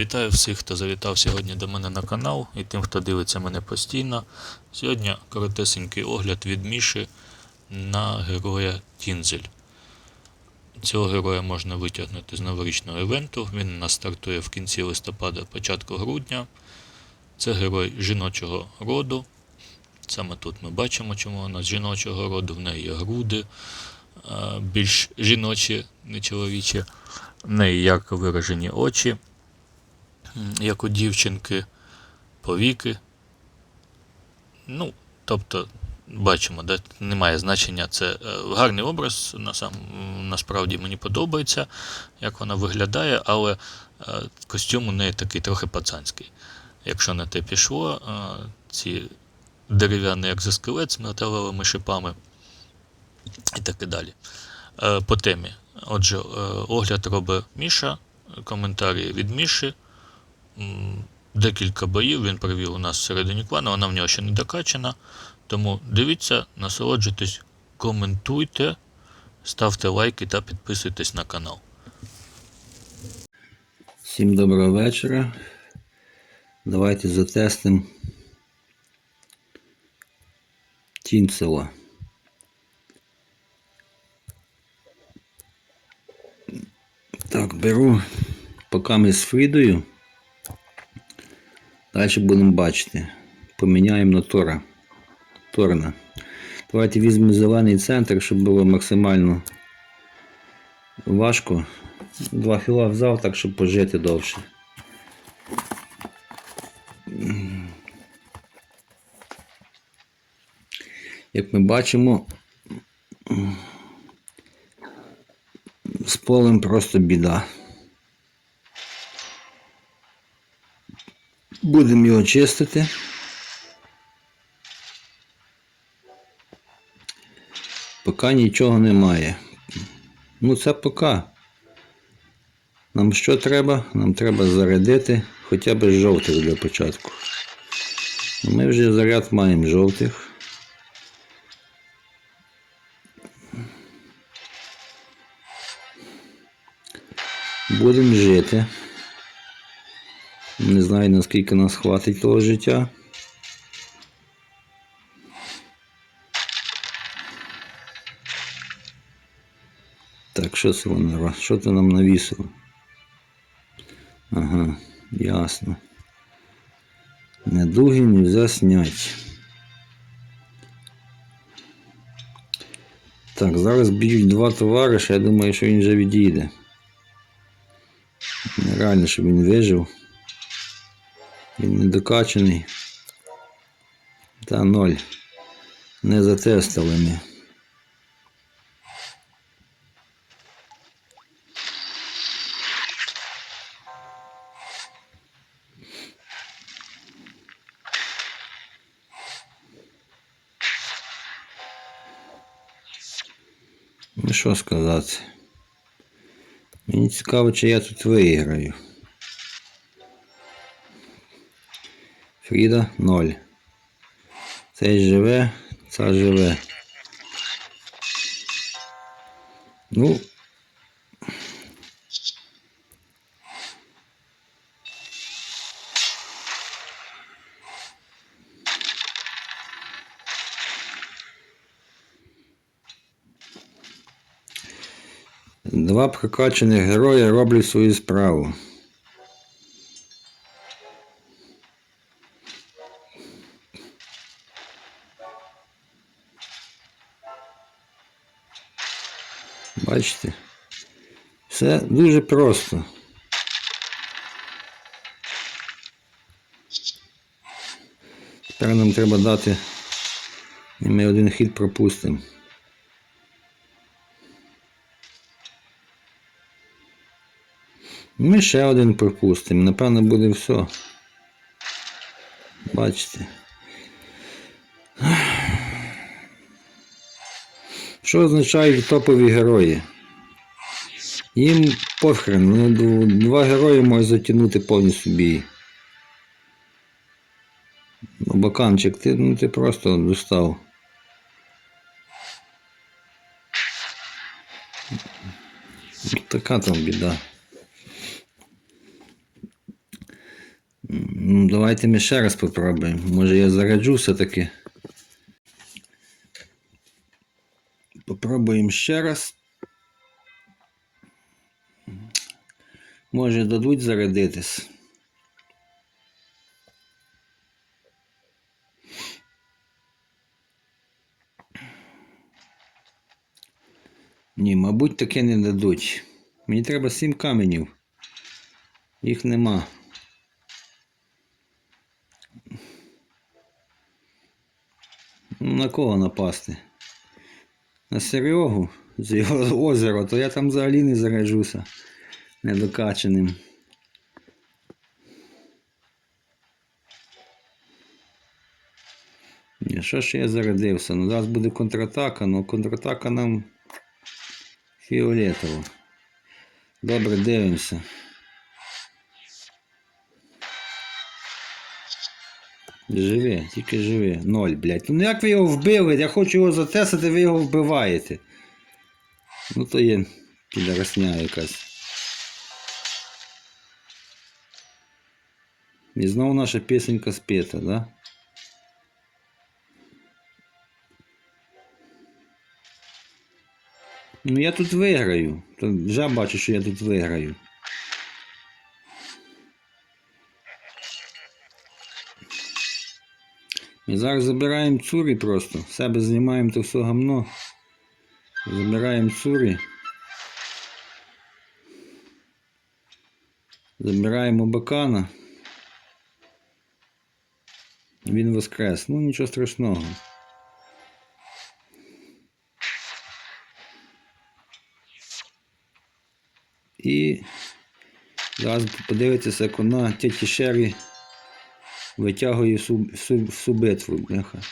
Вітаю всіх, хто завітав сьогодні до мене на канал і тим, хто дивиться мене постійно. Сьогодні коротесенький огляд від Міші на героя Тінзель. Цього героя можна витягнути з новорічного івенту. Він у нас стартує в кінці листопада, початку грудня. Це герой жіночого роду. Саме тут ми бачимо, чому вона з жіночого роду, в неї є груди е, більш жіночі, не чоловічі. В неї ярко виражені очі, як у дівчинки, повіки. Ну, тобто, бачимо, де немає значення. Це е, гарний образ, насам, насправді мені подобається, як вона виглядає, але е, костюм у неї такий трохи пацанський. Якщо на те пішло, е, ці дерев'яний екзоскелет з металевими шипами і так і далі. По темі. Отже, огляд робить Міша, коментарі від Міші. Декілька боїв він провів у нас всередині клану, вона в нього ще не докачана. Тому дивіться, насолоджуйтесь, коментуйте, ставте лайки та підписуйтесь на канал. Всім доброго вечора. Давайте затестимо Тінцева. Так, беру поки ми з Фрідою. Далі будемо бачити. Поміняємо на Тора. Торна. Давайте візьмемо зелений центр, щоб було максимально важко. Два хіла взяв, так щоб пожити довше. Як ми бачимо, з полем просто біда. Будемо його чистити. Поки нічого немає. Ну це поки. Нам що треба? Нам треба зарядити хоча б жовтих для початку. Ми вже заряд маємо жовтих. Будемо жити. Не знаю наскільки нас хватить того життя. Так, що це воно? Що це нам навісило? Ага, ясно. Недуги нельзя снять. Так, зараз б'ють два товариша, я думаю, що він вже відійде. Нереально, щоб він вижив. Він недокачаний. Та ноль. Не затестили ми. Ну що сказати? Мені цікаво, чи я тут виграю. Фріда 0. Цей живе, ця живе. Ну. Два прокачаних герої роблять свою справу. Бачите? Все дуже просто. Тепер нам треба дати. І ми один хід пропустимо. Ми ще один пропустимо. Напевно, буде все. Бачите. Що означають топові герої? Їм похрен, вони два герої можуть затягнути повністю бій. Ну, Баканчик, ти, ну, ти просто достав. Така там біда. Ну, давайте ми ще раз попробуємо. Може я заряджу все-таки. Попробуємо ще раз. Може дадуть зарядитись. Ні, мабуть, таке не дадуть. Мені треба сім каменів. Їх нема. Ну, на кого напасти? На Серегу з його озера, то я там взагалі не заряджуся недокаченим. Що ж я зарядився? Ну, зараз буде контратака, але контратака нам фіолетово. Добре, дивимося. Живе, тільки живе. Ноль, блядь. Ну як ви його вбили? Я хочу його затесати, ви його вбиваєте. Ну то є підросня якась. І знову наша пісенька спета, да? Ну я тут виграю. Вже бачу, що я тут виграю. Зараз забираємо цурі просто. З себе знімаємо то все гамно. Забираємо цурі. Забираємо бакана. Він воскрес. Ну нічого страшного. І зараз подивитися, як вона тіті Шері витягує всю, всю, всю бляха.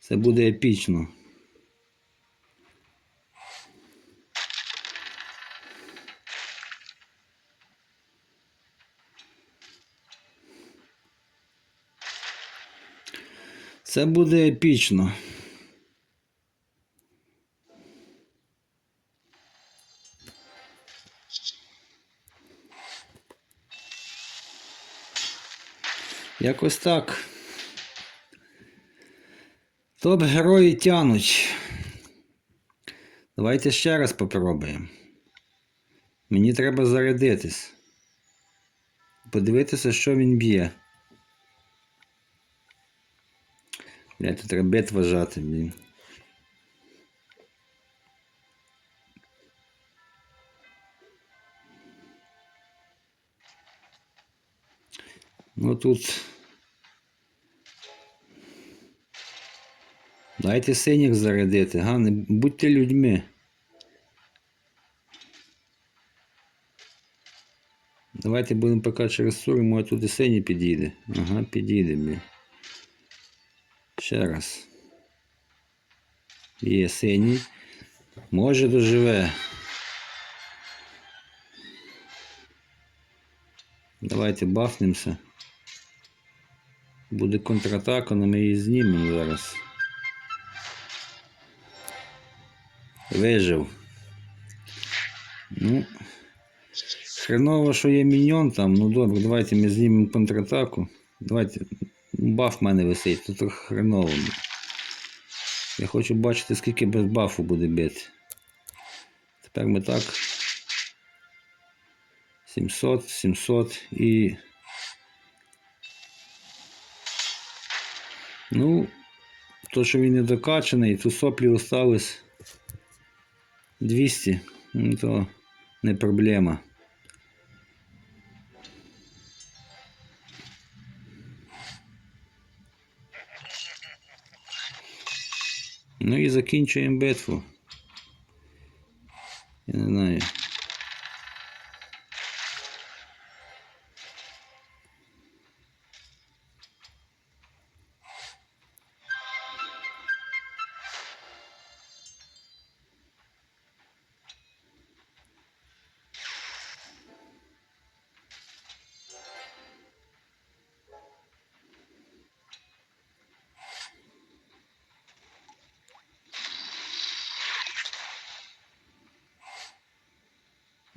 Це буде епічно. Це буде епічно. Якось так. Топ герої тянуть. Давайте ще раз попробуємо. Мені треба зарядитись. Подивитися, що він б'є. Блядь, тут треба бит вважати, блін. Ну тут. Дайте синіх зарядити, га? Не будьте людьми. Давайте будемо поки через сури, може туди синій підійде. Ага, підійде, блін. Ще раз. Є синій. Може доживе. Давайте бафнемося. Буде контратака, але ми її знімемо зараз. Вижив. Ну. Хреново, що є міньон там. Ну добре, давайте ми знімемо контратаку. Давайте. Баф в мене висить, тут хреново. Я хочу бачити, скільки без бафу буде бити. Тепер ми так. 700, 700 і. Ну, то, що він не докачаний, тут соплі осталось 200, ну то не проблема. Ну і закінчуємо битву.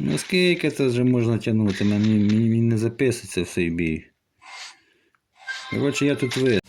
Ну скільки це вже можна тягнути? Мені, мені не записується в цей бій. Коротше, я тут ви.